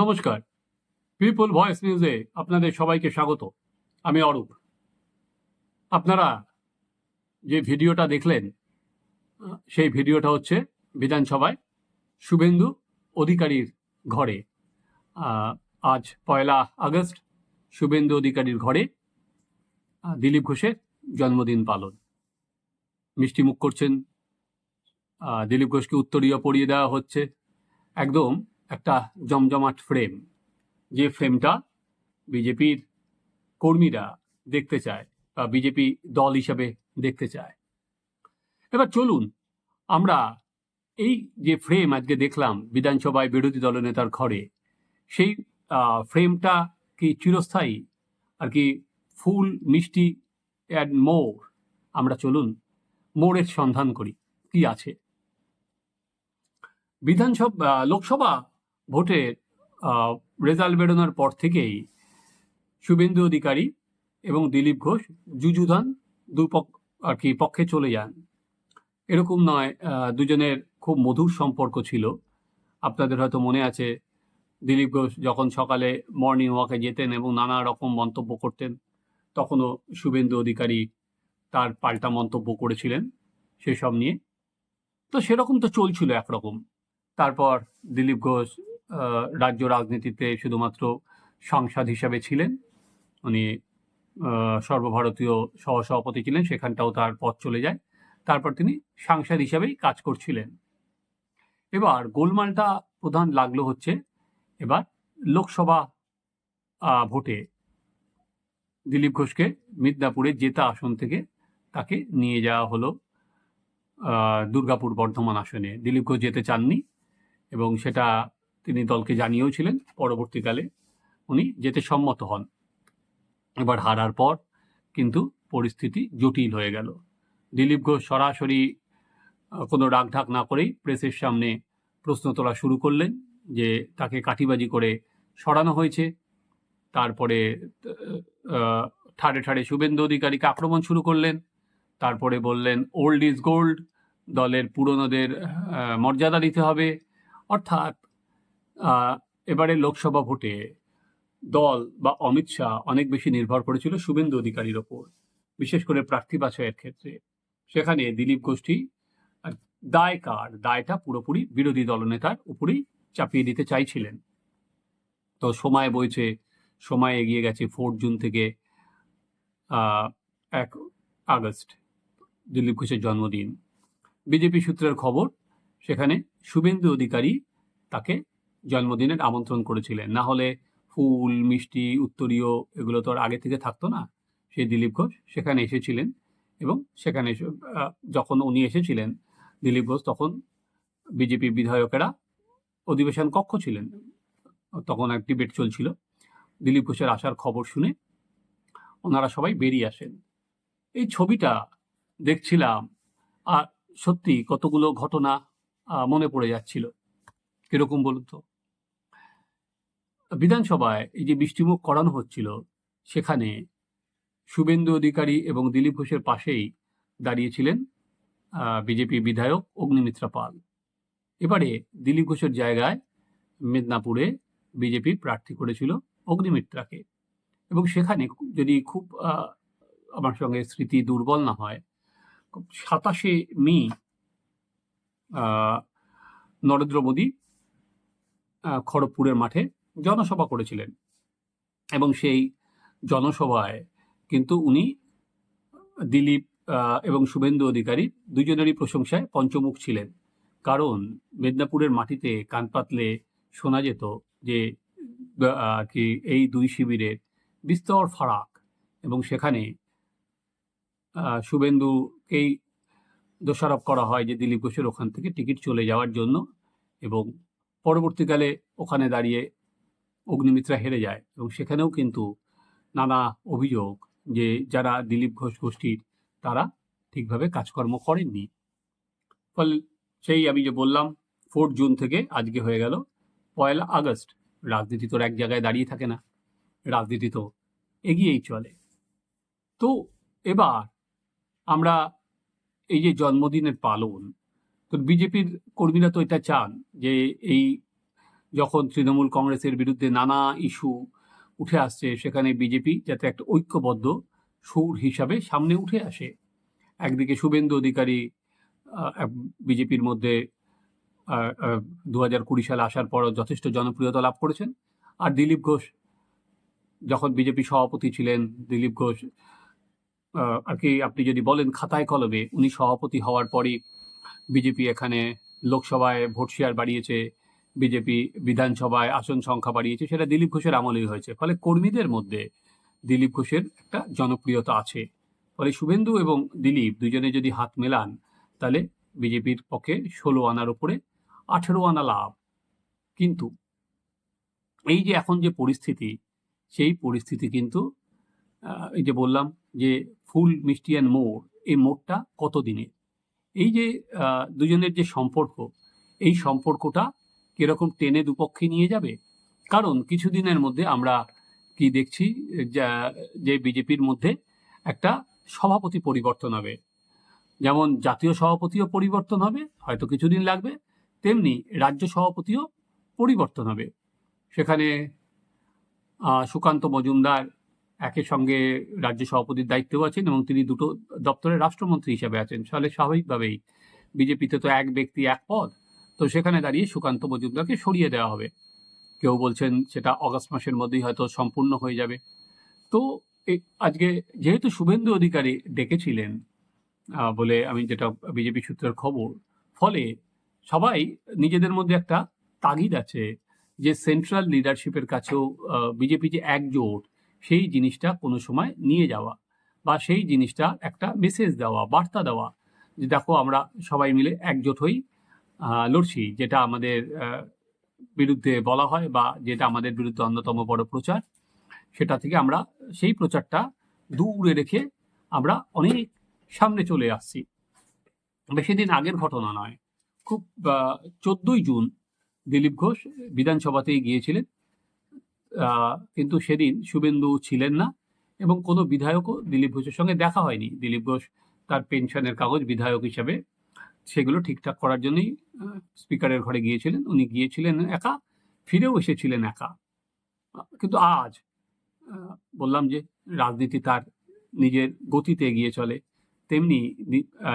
নমস্কার। People voice নিউজে আপনাদের সবাইকে স্বাগত। আমি অরূপ। আপনারা যে ভিডিওটা দেখলেন, সেই ভিডিওটা হচ্ছে বিধানসভায় শুভেন্দু অধিকারীর ঘরে। আজ পয়লা আগস্ট, শুভেন্দু অধিকারীর ঘরে দিলীপ ঘোষের জন্মদিন পালন। মিষ্টি মুখ করছেন। দিলীপ ঘোষকে উত্তরীয় পরিয়ে দেওয়া হচ্ছে। একদম একটা জমজমাট ফ্রেম যে ফ্রেমটা বিজেপির কর্মীরা দেখতে চায় বা বিজেপি দল হিসাবে দেখতে চায়। এবার চলুন, আমরা এই যে ফ্রেম আজকে দেখলাম বিধানসভায় বিরোধী দলনেতার ঘরে, সেই ফ্রেমটা কি চিরস্থায়ী আর কি ফুল, মিষ্টি অ্যান্ড মোর আমরা চলুন, মোড়ের সন্ধান করি, কি আছে? বিধানসভা লোকসভা ভোটের রেজাল্ট বেরোনোর পর থেকেই শুভেন্দু অধিকারী এবং দিলীপ ঘোষ যুযুধান দুপক্ষ আর কি, পক্ষে চলে যান। এরকম নয় দুজনের খুব মধুর সম্পর্ক ছিল। আপনাদের হয়তো মনে আছে, দিলীপ ঘোষ যখন সকালে মর্নিং ওয়াকে যেতেন এবং নানা রকম মন্তব্য করতেন, তখনও শুভেন্দু অধিকারী তার পাল্টা মন্তব্য করেছিলেন সেসব নিয়ে। তো সেরকম তো চলছিল একরকম। তারপর দিলীপ ঘোষ রাজ্য রাজনীতিতে শুধুমাত্র সাংসদ হিসাবে ছিলেন। উনি সর্বভারতীয় সহসভাপতি ছিলেন, সেখানটাও তার পথ চলে যায়। তারপর তিনি সাংসদ হিসাবেই কাজ করছিলেন। এবার গোলমালটা প্রধান লাগল হচ্ছে, এবার লোকসভা ভোটে দিলীপ ঘোষকে মিদনাপুরের জেতা আসন থেকে তাকে নিয়ে যাওয়া হলো দুর্গাপুর বর্ধমান আসনে। দিলীপ ঘোষ যেতে চাননি এবং সেটা তিনি দলকে জানিয়েও ছিলেন পরবর্তীকালে উনি যেতে সম্মত হন। এবার হারার পর কিন্তু পরিস্থিতি জটিল হয়ে গেল। দিলীপ ঘোষ সরাসরি কোনো ডাকঢাক না করেই প্রেসের সামনে প্রশ্ন তোলা শুরু করলেন যে তাকে কাঠিবাজি করে সরানো হয়েছে। তারপরে ঠাড়ে ঠাড়ে শুভেন্দু অধিকারীকে আক্রমণ শুরু করলেন। তারপরে বললেন ওল্ড ইজ গোল্ড দলের পুরনোদের মর্যাদা দিতে হবে। অর্থাৎ এবারে লোকসভা ভোটে দল বা অমিত শাহ অনেক বেশি নির্ভর করেছিল শুভেন্দু অধিকারীর ওপর, বিশেষ করে প্রার্থী বাছাইয়ের ক্ষেত্রে। সেখানে দিলীপ গোষ্ঠী দায় কার? দায়টা পুরোপুরি বিরোধী দলনেতার উপরেই চাপিয়ে দিতে চাইছিলেন। তো সময় বইছে, সময় এগিয়ে গেছে ফোর্থ জুন থেকে এক আগস্ট, দিলীপ ঘোষের জন্মদিন। বিজেপি সূত্রের খবর, সেখানে শুভেন্দু অধিকারী তাকে জন্মদিনের আমন্ত্রণ করেছিলেন। না হলে ফুল, মিষ্টি, উত্তরীয় এগুলো তো আর আগে থেকে থাকতো না। সেই দিলীপ ঘোষ সেখানে এসেছিলেন এবং সেখানে এসে- যখন উনি এসেছিলেন দিলীপ ঘোষ তখন বিজেপি বিধায়কেরা অধিবেশন কক্ষ ছিলেন। তখন এক ডিবেট চলছিল। দিলীপ ঘোষের আসার খবর শুনে ওনারা সবাই বেরিয়ে আসেন। এই ছবিটা দেখছিলাম আর সত্যি কতগুলো ঘটনা মনে পড়ে যাচ্ছিল। কীরকম বলুন তো? বিধানসভায় এই যে বৃষ্টিমুখ করানো হচ্ছিল, সেখানে শুভেন্দু অধিকারী এবং দিলীপ ঘোষের পাশেই দাঁড়িয়েছিলেন বিজেপি বিধায়ক অগ্নিমিত্রা পাল। এবারে দিলীপ ঘোষের জায়গায় মেদিনীপুরে বিজেপি প্রার্থী করেছিল অগ্নিমিত্রাকে। এবং সেখানে যদি খুব আমার সঙ্গে স্মৃতি দুর্বল না হয় সাতাশে মে নরেন্দ্র মোদী খড়গপুরের মাঠে জনসভা করেছিলেন। এবং সেই জনসভায় কিন্তু উনি দিলীপ এবং শুভেন্দু অধিকারী দুজনেরই প্রশংসায় পঞ্চমুখ ছিলেন। কারণ মেদিনীপুরের মাটিতে কান পাতলে শোনা যেত যে কি এই দুই শিবিরের বিস্তর ফারাক এবং সেখানে শুভেন্দুকেই দোষারোপ করা হয় যে দিলীপ ঘোষের ওখান থেকে টিকিট চলে যাওয়ার জন্য এবং পরবর্তীকালে ওখানে দাঁড়িয়ে অগ্নিমিত্রা হেরে যায় এবং সেখানেও কিন্তু নানা অভিযোগ যে যারা দিলীপ ঘোষ গোষ্ঠীর, তারা ঠিকভাবে কাজকর্ম করেননি। ফলে সেই আমি যে বললাম ফোর্থ জুন থেকে আজকে হয়ে গেল, পয়লা আগস্ট। রাজনীতি তো আর এক জায়গায় দাঁড়িয়ে থাকে না। রাজনীতি তো এগিয়েই চলে। তো এবার আমরা এই যে জন্মদিনের পালন, তো বিজেপির কর্মীরা তো এটা চান যে এই যখন তৃণমূল কংগ্রেসের বিরুদ্ধে নানা ইস্যু উঠে আসছে, সেখানে বিজেপি যাতে একটা ঐক্যবদ্ধ সুর হিসাবে সামনে উঠে আসে। একদিকে শুভেন্দু অধিকারী বিজেপির মধ্যে দু হাজার কুড়ি সালে আসার পর যথেষ্ট জনপ্রিয়তা লাভ করেছেন। আর দিলীপ ঘোষ, যখন বিজেপি সভাপতি ছিলেন, দিলীপ ঘোষ আর কি আপনি যদি বলেন খাতায় কলমে, উনি সভাপতি হওয়ার পরই বিজেপি এখানে লোকসভায় ভোট শেয়ার বাড়িয়েছে। বিজেপি বিধানসভায় আসন সংখ্যা বাড়িয়েছে, সেটা দিলীপ ঘোষের আমলেই হয়েছে। ফলে কর্মীদের মধ্যে দিলীপ ঘোষের একটা জনপ্রিয়তা আছে। ফলে শুভেন্দু এবং দিলীপ দুজনে যদি হাত মেলান, তাহলে বিজেপির পক্ষে ষোলো আনার উপরে আঠেরো আনা লাভ। কিন্তু এই যে এখন যে পরিস্থিতি, সেই পরিস্থিতি কিন্তু এই যে বললাম যে ফুল মিষ্টি অ্যান্ড মোড় এই মোড়টা কতদিনে এই যে দুজনের যে সম্পর্ক, এই সম্পর্কটা কীরকম টেনে দুপক্ষে নিয়ে যাবে? কারণ কিছুদিনের মধ্যে আমরা কি দেখছি, যা- বিজেপির মধ্যে একটা সভাপতি পরিবর্তন হবে। যেমন জাতীয় সভাপতিও পরিবর্তন হবে, হয়তো কিছুদিন লাগবে, তেমনি রাজ্য সভাপতিও পরিবর্তন হবে। সেখানে সুকান্ত মজুমদার একের সঙ্গে রাজ্য সভাপতির দায়িত্বেও আছেন এবং তিনি দুটো দপ্তরের রাষ্ট্রমন্ত্রী হিসেবে আছেন। ফলে স্বাভাবিকভাবেই বিজেপিতে তো এক ব্যক্তি এক পদ। তো সেখানে দাঁড়িয়ে সুকান্ত মজুমদারকে সরিয়ে দেওয়া হবে। কেউ বলছেন সেটা অগস্ট মাসের মধ্যেই হয়তো সম্পূর্ণ হয়ে যাবে। তো আজকে যেহেতু শুভেন্দু অধিকারী ডেকেছিলেন বলে আমি যেটা বিজেপি সূত্রের খবর, ফলে সবাই নিজেদের মধ্যে একটা তাগিদ আছে যে সেন্ট্রাল লিডারশিপের কাছেও বিজেপি যে একজোট, সেই জিনিসটা কোনো সময় নিয়ে যাওয়া বা সেই জিনিসটা একটা মেসেজ দেওয়া, বার্তা দেওয়া যে দেখো আমরা সবাই মিলে একজোট হই লড়ছি, যেটা আমাদের বিরুদ্ধে বলা হয় বা যেটা আমাদের বিরুদ্ধে অন্যতম বড় প্রচার, সেটা থেকে আমরা সেই প্রচারটা দূরে রেখে আমরা অনেক সামনে চলে আসছি। বেশি দিন আগের ঘটনা নয়, খুব চোদ্দই জুন দিলীপ ঘোষ বিধানসভাতেই গিয়েছিলেন। কিন্তু সেদিন শুভেন্দু ছিলেন না এবং কোনো বিধায়কও দিলীপ ঘোষের সঙ্গে দেখা হয়নি। দিলীপ ঘোষ তার পেনশনের কাগজ বিধায়ক হিসাবে সেগুলো ঠিকঠাক করার জন্যই স্পিকারের ঘরে গিয়েছিলেন। উনি গিয়েছিলেন একা, ফিরেও এসেছিলেন একা। কিন্তু আজ বললাম যে রাজনীতি তার নিজের গতিতে এগিয়ে চলে। তেমনি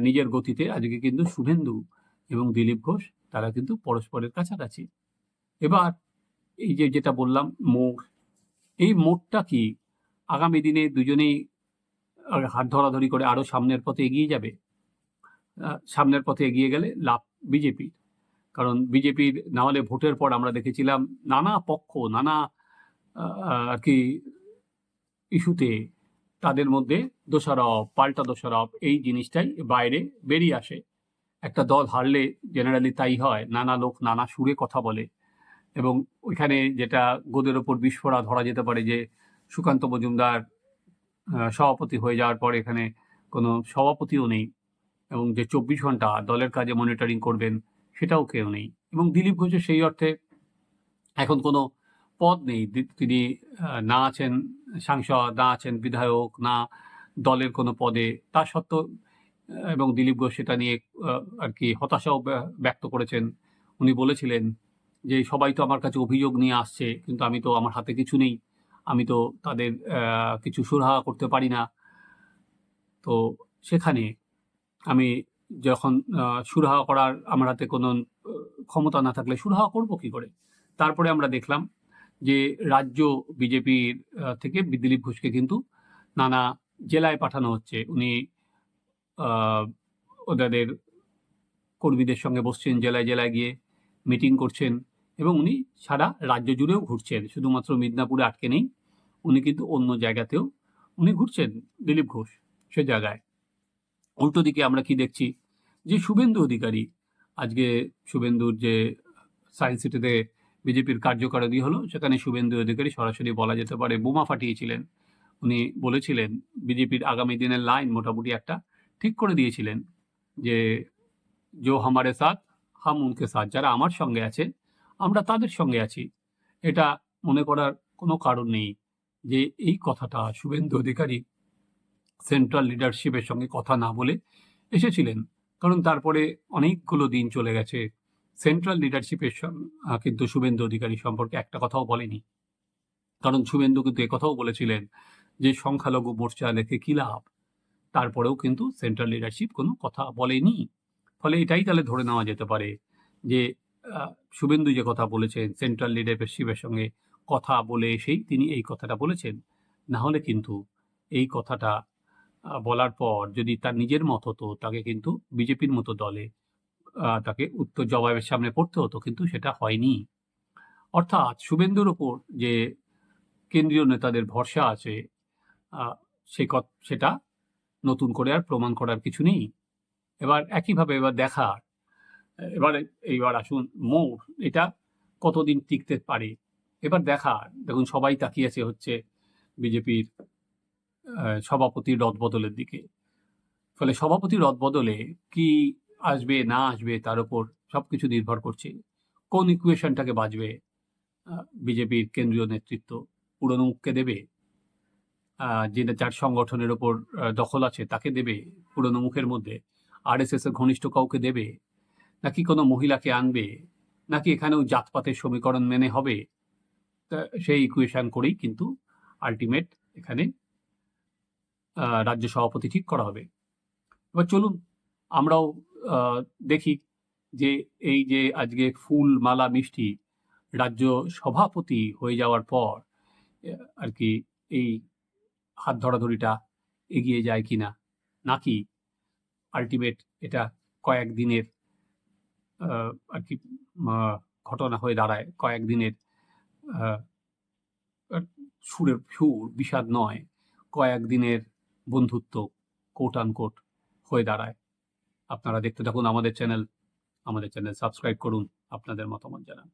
নিজের গতিতে আজকে কিন্তু শুভেন্দু এবং দিলীপ ঘোষ, তারা কিন্তু পরস্পরের কাছাকাছি। এবার এই যে যেটা বললাম, মোড়। এই মোড়টা কি আগামী দিনে দুজনেই হাত ধরাধরি করে আরও সামনের পথে এগিয়ে যাবে? সামনের পথে এগিয়ে গেলে লাভ বিজেপির কারণ বিজেপির না হলে ভোটের পর আমরা দেখেছিলাম নানা পক্ষ, নানা আর কি, ইস্যুতে তাদের মধ্যে দোষারোপ, পাল্টা দোষারোপ, এই জিনিসটাই বাইরে বেরিয়ে আসে। একটা দল হারলে জেনারেলি তাই হয়, নানা লোক নানা সুরে কথা বলে। এবং ওইখানে যেটা গোদের ওপর বিস্ফোরা ধরা যেতে পারে যে সুকান্ত মজুমদার সভাপতি হয়ে যাওয়ার পর এখানে কোনো সভাপতিও নেই। এবং যে চব্বিশ ঘণ্টা দলের কাজে মনিটরিং করবেন, সেটাও কেউ নেই। এবং দিলীপ ঘোষের সেই অর্থে এখন কোনো পদ নেই। তিনি না আছেন সাংসদ, না আছেন বিধায়ক, না দলের কোনো পদে। তা সত্ত্বেও এবং দিলীপ ঘোষ সেটা নিয়ে আর কি হতাশাও ব্যক্ত করেছেন। উনি বলেছিলেন যে, সবাই তো আমার কাছে অভিযোগ নিয়ে আসছে, কিন্তু আমি তো আমার হাতে কিছু নেই। আমি তো তাদের কিছু সুরাহা করতে পারি না। তো সেখানে আমি যখন সুরাহা করার আমার হাতে কোনো ক্ষমতা না থাকলে সুরাহা করব কি করে? তারপরে আমরা দেখলাম যে রাজ্য বিজেপির থেকে দিলীপ ঘোষকে কিন্তু নানা জেলায় পাঠানো হচ্ছে। উনি ওদের কর্মীদের সঙ্গে বসছেন জেলায় জেলায় গিয়ে মিটিং করছেন এবং উনি সারা রাজ্য জুড়েও ঘুরছেন। শুধুমাত্র মিদনাপুরে আটকে নেই, উনি কিন্তু অন্য জায়গাতেও উনি ঘুরছেন, দিলীপ ঘোষ সে জায়গায়। উল্টো দিকে আমরা কি দেখছি? যে শুভেন্দু অধিকারী, আজকে শুভেন্দুর যে সায়েন্স সিটিতে বিজেপির কার্যকারী হলো, সেখানে শুভেন্দু অধিকারী সরাসরি বলা যেতে পারে বোমা ফাটিয়েছিলেন। উনি বলেছিলেন, বিজেপির আগামী দিনের লাইন মোটামুটি একটা ঠিক করে দিয়েছিলেন যে জো হামারে সাথ, হাম উনকে সাথ। যারা আমার সঙ্গে আছে, আমরা তাদের সঙ্গে আছি। এটা মনে করার কোনো কারণ নেই যে এই কথাটা শুভেন্দু অধিকারী সেন্ট্রাল লিডারশিপের সঙ্গে কথা না বলে এসেছিলেন। কারণ তারপরে অনেকগুলো দিন চলে গেছে। সেন্ট্রাল লিডারশিপের কিন্তু শুভেন্দু অধিকারী সম্পর্কে একটা কথাও বলেনি। কারণ শুভেন্দু কিন্তু কথাও বলেছিলেন যে সংখ্যালঘু মোর্চা লেখে কি লাভ? তারপরেও কিন্তু সেন্ট্রাল লিডারশিপ কোনো কথা বলেনি। ফলে এটাই তাহলে ধরে নেওয়া যেতে পারে যে শুভেন্দু যে কথা বলেছেন, সেন্ট্রাল লিডারশিপের সঙ্গে কথা বলে এসেই তিনি এই কথাটা বলেছেন। না হলে কিন্তু এই কথাটা বলার পর যদি তার নিজের মত হতো, তাকে কিন্তু বিজেপির মতো দলে তাকে উত্তর, জবাবের সামনে পড়তে হতো, কিন্তু সেটা হয়নি। অর্থাৎ শুভেন্দুর ওপর যে কেন্দ্রীয় নেতাদের ভরসা আছে সে সেটা নতুন করে আর প্রমাণ করার কিছু নেই। এবার একইভাবে এবার দেখার এবার, এইবার আসুন মোর এটা কতদিন টিকতে পারে? এবার দেখার দেখুন সবাই তাকিয়েছে হচ্ছে বিজেপির সভাপতির রদবদলের দিকে। ফলে সভাপতির রদবদলে কি আসবে, না আসবে, তার উপর সবকিছু নির্ভর করছে। কোন ইকুয়েশনটাকে বাজবে বিজেপির কেন্দ্রীয় নেতৃত্ব পুরনো মুখকে দেবে? যেটা যার সংগঠনের ওপর দখল আছে, তাকে দেবে পুরনো মুখের মধ্যে? আরএসএস এর ঘনিষ্ঠ কাউকে দেবে? নাকি কোনো মহিলাকে আনবে? নাকি এখানেও জাতপাতের সমীকরণ মেনে হবে? সেই ইকুয়েশন করেই কিন্তু আলটিমেট এখানে রাজ্য সভাপতি ঠিক করা হবে। এবার চলুন, আমরাও দেখি যে এই যে আজকে ফুল, মালা, মিষ্টি রাজ্য সভাপতি হয়ে যাওয়ার পর আর কি এই হাত ধরাধরিটা এগিয়ে যায় কি না নাকি আলটিমেট এটা কয়েকদিনের আর কি ঘটনা হয়ে দাঁড়ায় কয়েকদিনের সুরের সুর বিষাদ নয় কয়েকদিনের বন্ধুত্ব কোট আনকোট হয়ে দাঁড়ায়। আপনারা দেখতে থাকুন আমাদের চ্যানেল আমাদের চ্যানেল সাবস্ক্রাইব করুন, আপনাদের মতামত জানান।